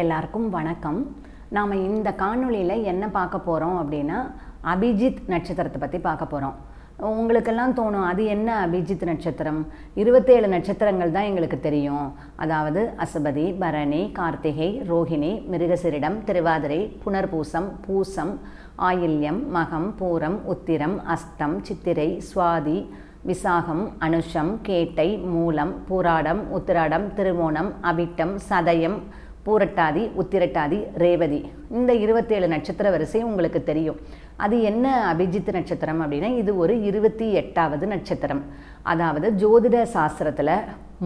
எல்லாருக்கும் வணக்கம். நாம் இந்த காணொளியில் என்ன பார்க்க போகிறோம் அப்படின்னா அபிஜித் நட்சத்திரத்தை பற்றி பார்க்க போகிறோம் உங்களுக்கெல்லாம் தோணும் அது என்ன அபிஜித் நட்சத்திரம்? இருபத்தேழு நட்சத்திரங்கள் தான் எங்களுக்கு தெரியும். அதாவது அசுபதி பரணி கார்த்திகை ரோஹிணி மிருகசிரிடம் திருவாதிரை புனர்பூசம் பூசம் ஆயில்யம் மகம் பூரம் உத்திரம் அஸ்தம் சித்திரை சுவாதி விசாகம் அனுஷம் கேட்டை மூலம் பூராடம் உத்திராடம் திருவோணம் அவிட்டம் சதயம் பூரட்டாதி உத்திரட்டாதி ரேவதி. இந்த இருபத்தேழு நட்சத்திர வரிசை உங்களுக்கு தெரியும். அது என்ன அபிஜித் நட்சத்திரம் அப்படின்னா இது ஒரு இருபத்தி எட்டாவது நட்சத்திரம். அதாவது ஜோதிட சாஸ்திரத்தில்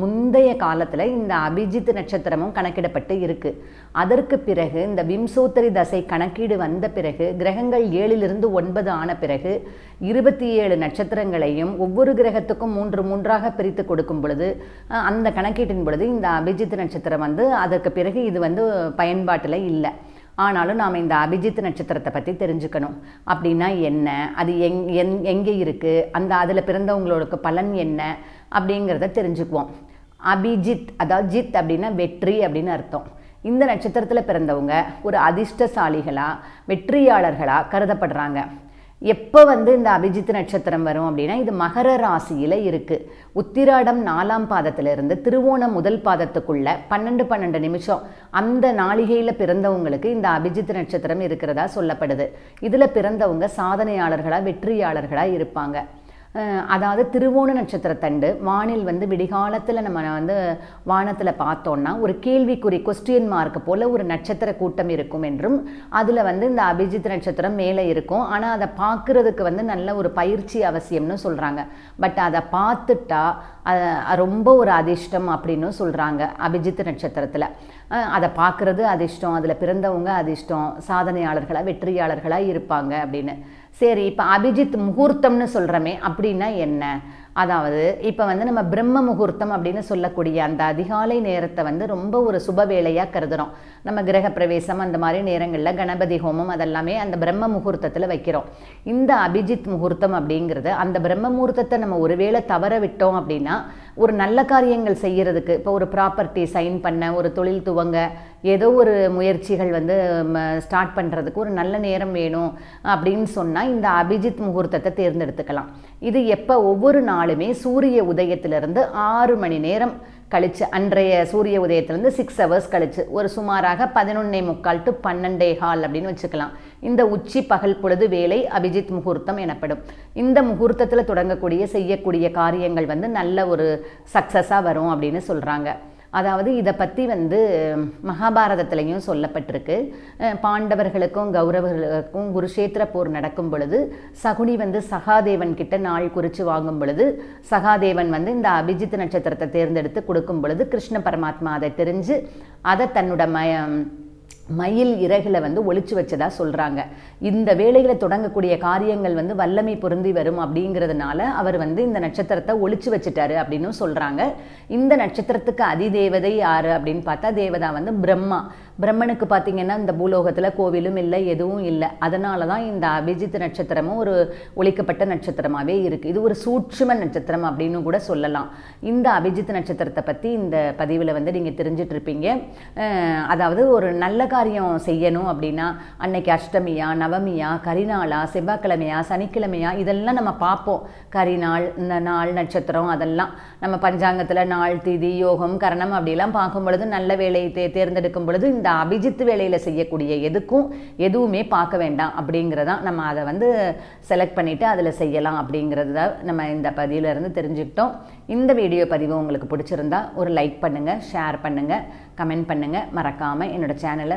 முந்தைய காலத்தில் இந்த அபிஜித் நட்சத்திரமும் கணக்கிடப்பட்டு இருக்கு. அதற்கு பிறகு இந்த விம்சோத்தரி தசை கணக்கீடு வந்த பிறகு கிரகங்கள் ஏழிலிருந்து ஒன்பது ஆன பிறகு இருபத்தி ஏழு நட்சத்திரங்களையும் ஒவ்வொரு கிரகத்துக்கும் மூன்று மூன்றாக பிரித்து கொடுக்கும் பொழுது அந்த கணக்கீட்டின் பொழுது இந்த அபிஜித் நட்சத்திரம் வந்து அதற்கு பிறகு இது வந்து பயன்பாட்டில் இல்லை. ஆனாலும் நாம் இந்த அபிஜித் நட்சத்திரத்தை பற்றி தெரிஞ்சுக்கணும். அப்படின்னா என்ன? அது எங் எங் எங்கே இருக்குது அந்த அதில் பிறந்தவங்களுக்கு பலன் என்ன? அப்படிங்கிறத தெரிஞ்சுக்குவோம். அபிஜித் அதாவது ஜித் அப்படின்னா வெற்றி அப்படின்னு அர்த்தம். இந்த நட்சத்திரத்தில் பிறந்தவங்க ஒரு அதிர்ஷ்டசாலிகளாக வெற்றியாளர்களாக கருதப்படுறாங்க. எப்போ வந்து இந்த அபிஜித் நட்சத்திரம் வரும் அப்படின்னா இது மகர ராசியில் இருக்குது உத்திராடம் நாலாம் பாதத்திலிருந்து திருவோணம் முதல் பாதத்துக்குள்ள பன்னெண்டு பன்னெண்டு நிமிஷம் அந்த நாளிகையில் பிறந்தவங்களுக்கு இந்த அபிஜித் நட்சத்திரம் இருக்கிறதா சொல்லப்படுது. இதில் பிறந்தவங்க சாதனையாளர்களாக வெற்றியாளர்களாக இருப்பாங்க. அதாவது திருவோண நட்சத்திரத்தண்டு வானில் வந்து விடிகாலத்தில் நம்ம வந்து வானத்தில் பார்த்தோன்னா ஒரு கேள்விக்குறி கொஸ்டின் மார்க் போல் ஒரு நட்சத்திர கூட்டம் இருக்கும் என்றும் அதில் வந்து இந்த அபிஜித் நட்சத்திரம் மேலே இருக்கும். ஆனால் அதை பார்க்குறதுக்கு வந்து நல்ல ஒரு பயிற்சி அவசியம்னு சொல்கிறாங்க பட் அதை பார்த்துட்டா ரொம்ப ஒரு அதிர்ஷ்டம் அப்படின்னு சொல்கிறாங்க அபிஜித் நட்சத்திரத்தில். அதை பார்க்குறது அதிர்ஷ்டம் அதில் பிறந்தவங்க அதிர்ஷ்டம் சாதனையாளர்களாக வெற்றியாளர்களாக இருப்பாங்க அப்படின்னு. சரி இப்போ அபிஜித் முகூர்த்தம்னு சொல்கிறோமே அப்படின்னா என்ன? அதாவது இப்போ வந்து நம்ம பிரம்ம முகூர்த்தம் அப்படின்னு சொல்லக்கூடிய அந்த அதிகாலை நேரத்தை வந்து ரொம்ப ஒரு சுப வேலையாக கருதுகிறோம் நம்ம கிரக பிரவேசம் அந்த மாதிரி நேரங்களில் கணபதி ஹோமம் அதெல்லாமே அந்த பிரம்ம முகூர்த்தத்தில் வைக்கிறோம். இந்த அபிஜித் முகூர்த்தம் அப்படிங்கிறது அந்த பிரம்ம முகூர்த்தத்தை நம்ம ஒருவேளை தவற விட்டோம் அப்படின்னா ஒரு நல்ல காரியங்கள் செய்கிறதுக்கு இப்போ ஒரு ப்ராப்பர்ட்டி சைன் பண்ண ஒரு தொழில் துவங்க ஏதோ ஒரு முயற்சிகள் வந்து ஸ்டார்ட் பண்ணுறதுக்கு ஒரு நல்ல நேரம் வேணும் அப்படின்னு சொன்னால் இந்த அபிஜித் முகூர்த்தத்தை தேர்ந்தெடுத்துக்கலாம். இது எப்போ? ஒவ்வொரு நாளுமே சூரிய உதயத்திலிருந்து ஆறு மணி நேரம் கழிச்சு அன்றைய சூரிய உதயத்திலேருந்து சிக்ஸ் ஹவர்ஸ் கழிச்சு ஒரு சுமாராக பதினொன்னே முக்கால் டு பன்னெண்டே ஹால் அப்படின்னு வச்சுக்கலாம். இந்த உச்சி பகல் பொழுது வேலை அபிஜித் முகூர்த்தம் எனப்படும். இந்த முகூர்த்தத்தில் தொடங்கக்கூடிய செய்யக்கூடிய காரியங்கள் வந்து நல்ல ஒரு சக்ஸஸாக வரும் அப்படின்னு சொல்கிறாங்க அதாவது இதை பற்றி வந்து மகாபாரதத்துலேயும் சொல்லப்பட்டிருக்கு. பாண்டவர்களுக்கும் கௌரவர்களுக்கும் குருஷேத்திர போர் நடக்கும் பொழுது சகுனி வந்து சகாதேவன் கிட்ட நாள் குறித்து வாங்கும் பொழுது சகாதேவன் வந்து இந்த அபிஜித் நட்சத்திரத்தை தேர்ந்தெடுத்து கொடுக்கும் பொழுது கிருஷ்ண பரமாத்மா அதை தெரிஞ்சு அதை தன்னோட மய மயில் இறகுல வந்து ஒழிச்சு வச்சதா சொல்கிறாங்க இந்த வேலைகளை தொடங்கக்கூடிய காரியங்கள் வந்து வல்லமை பொருந்தி வரும் அப்படிங்கிறதுனால அவர் வந்து இந்த நட்சத்திரத்தை ஒழிச்சு வச்சுட்டாரு அப்படின்னு சொல்கிறாங்க இந்த நட்சத்திரத்துக்கு அதிதேவதை யார் அப்படின்னு பார்த்தா தேவதா வந்து பிரம்மா. பிரம்மனுக்கு பார்த்தீங்கன்னா இந்த பூலோகத்தில் கோவிலும் இல்லை எதுவும் இல்லை. அதனால தான் இந்த அபிஜித் நட்சத்திரமும் ஒரு ஒழிக்கப்பட்ட நட்சத்திரமாகவே இருக்குது இது ஒரு சூட்சும நட்சத்திரம் அப்படின்னு கூட சொல்லலாம். இந்த அபிஜித் நட்சத்திரத்தை பற்றி இந்த பதிவில் வந்து நீங்கள் தெரிஞ்சிட்ருப்பீங்க அதாவது ஒரு நல்ல காரியம் செய்யணும் அப்படின்னா அன்னைக்கு அஷ்டமியா நவமியா கரிநாளா செவ்வாய்க்கிழமையா சனிக்கிழமையா இதெல்லாம் நம்ம பார்ப்போம். கரிநாள் இந்த நாள் நட்சத்திரம் அதெல்லாம். நம்ம பஞ்சாங்கத்தில் நாள் திதி யோகம் கரணம் அப்படிலாம் பார்க்கும் பொழுது நல்ல வேலையை தே தேர்ந்தெடுக்கும் பொழுது இந்த அபிஜித் வேலையில் செய்யக்கூடிய எதுக்கும் எதுவுமே பார்க்க வேண்டாம் அப்படிங்கிறதான் நம்ம அதை வந்து செலக்ட் பண்ணிவிட்டு அதில் செய்யலாம் அப்படிங்கிறது தான் நம்ம இந்த பதிவிலிருந்து தெரிஞ்சுக்கிட்டோம். இந்த வீடியோ பதிவு உங்களுக்கு பிடிச்சிருந்தா ஒரு லைக் பண்ணுங்கள் ஷேர் பண்ணுங்கள் கமெண்ட் பண்ணுங்கள் மறக்காமல் என்னோடய சேனலை